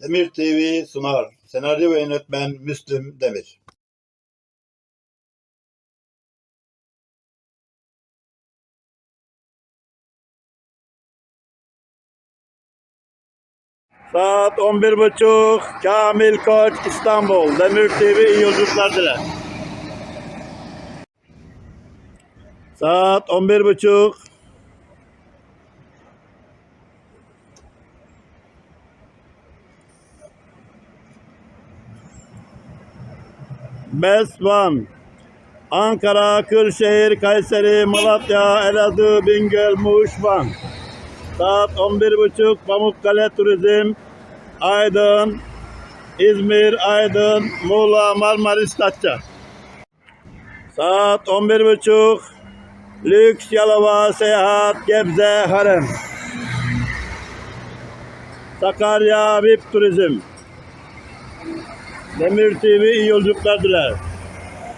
Demir TV sunar. Senaryo ve yönetmen Müslüm Demir. Saat 11.30 Kamil Koç İstanbul. Demir TV iyi yolculuklar diler. Saat 11.30 Besvan Ankara, Kırşehir, Kayseri, Malatya, Elazığ, Bingöl, Muş, Van. Saat 11.30 Pamukkale Turizm, Aydın, İzmir, Aydın, Muğla, Marmaris, Datça. Saat 11.30 Lüks, Yalova, Seyahat, Gebze, Harem. Sakarya, VIP Turizm. Demir TV iyi yolculuklar diler.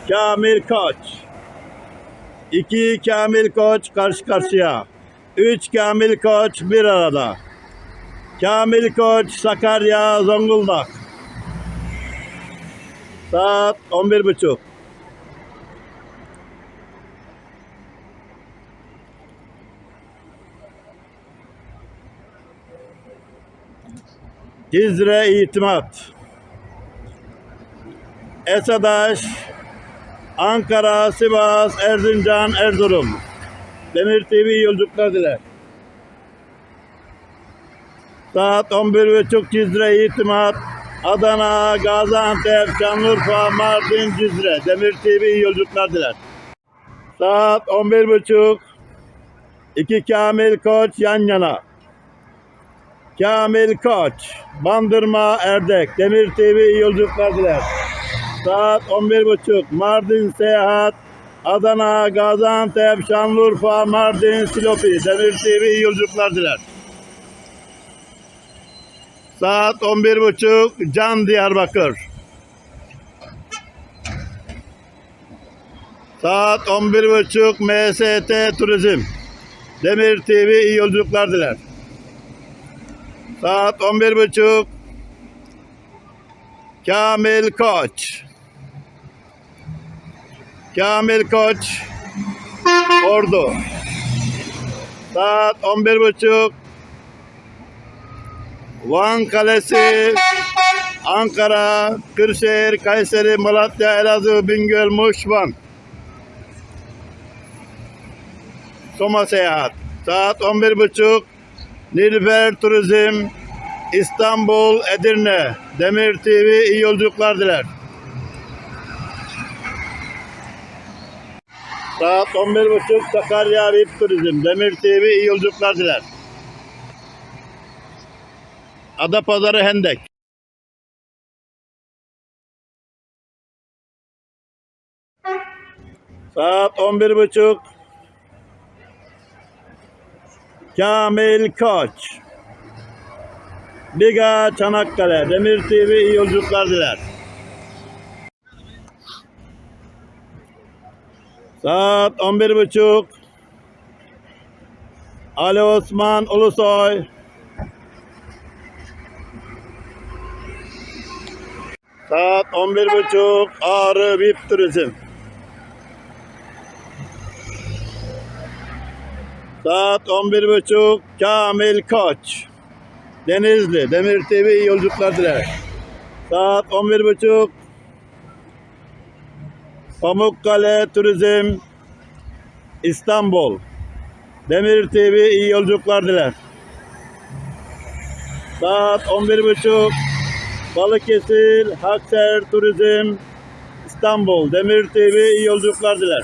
Kamil Koç. 2 Kamil Koç karşı karşıya. 3 Kamil Koç bir arada. Kamil Koç Sakarya Zonguldak. Saat 11.30. Cizre İtimat. Esadaş, Ankara, Sivas, Erzincan, Erzurum. Demir TV yolculuklar diler. Saat 11.30 Cizre İtimat, Adana, Gaziantep, Şanlıurfa, Mardin, Cizre. Demir TV yolculuklar diler. Saat 11.30 İki Kamil Koç yan yana. Kamil Koç, Bandırma, Erdek. Demir TV yolculuklar diler. Saat 11.30 Mardin Seyahat Adana, Gaziantep, Şanlıurfa, Mardin, Silopi. Demir TV iyi yolculuklar diler. Saat 11.30 Can Diyarbakır. Saat 11.30 MST Turizm. Demir TV iyi yolculuklar diler. Saat 11.30 Kamil Koç. Kamil Koç. Ordu. Saat 11.30 Van Kalesi Ankara, Kırşehir, Kayseri, Malatya, Elazığ, Bingöl, Muş, Van Soma Seyahat. Saat 11.30 Nilüfer Turizm İstanbul, Edirne Demir TV iyi yolculuklar diler. Saat 11.30 Sakarya VIP Turizm Demir TV iyi yolculuklar diler. Adapazarı Hendek. Saat 11.30 Kamil Koç Biga Çanakkale Demir TV iyi yolculuklar diler. Saat 11.30 Ali Osman Ulusoy. Saat 11.30 Ağrı VIP Turizm. Saat 11.30 Kamil Koç Denizli Demir TV iyi yolculuklar diler. Saat 11.30 Pamukkale Turizm İstanbul Demir TV iyi yolculuklar diler. Saat 11.30 Balıkesir Hakser Turizm İstanbul Demir TV iyi yolculuklar diler.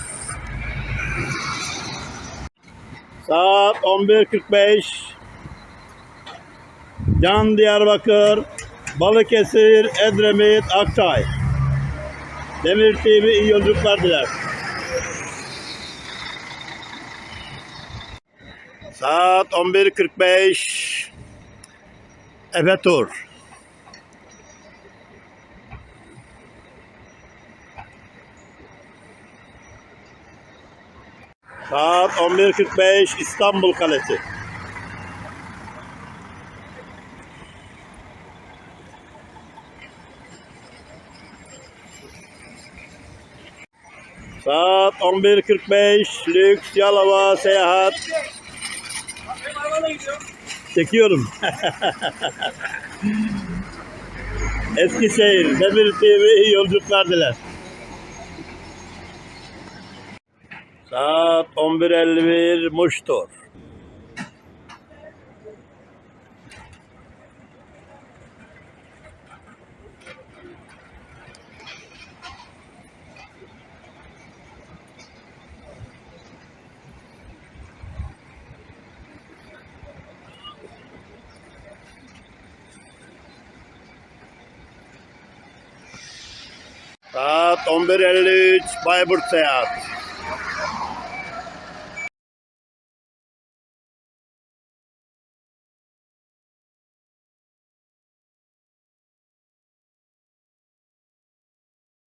Saat 11.45 Can Diyarbakır Balıkesir Edremit Akçay Demir TV iyi yolculuklar diler. Saat 11.45 Efe Tur. Saat 11.45 İstanbul Kalesi Saat 11.45 Lüks Yalova Seyahat. Çekiyorum. Eskişehir Demir TV yolculuklar diler. Saat 11.51 Muştur. Saat 11.53 Bayburt Seyahat.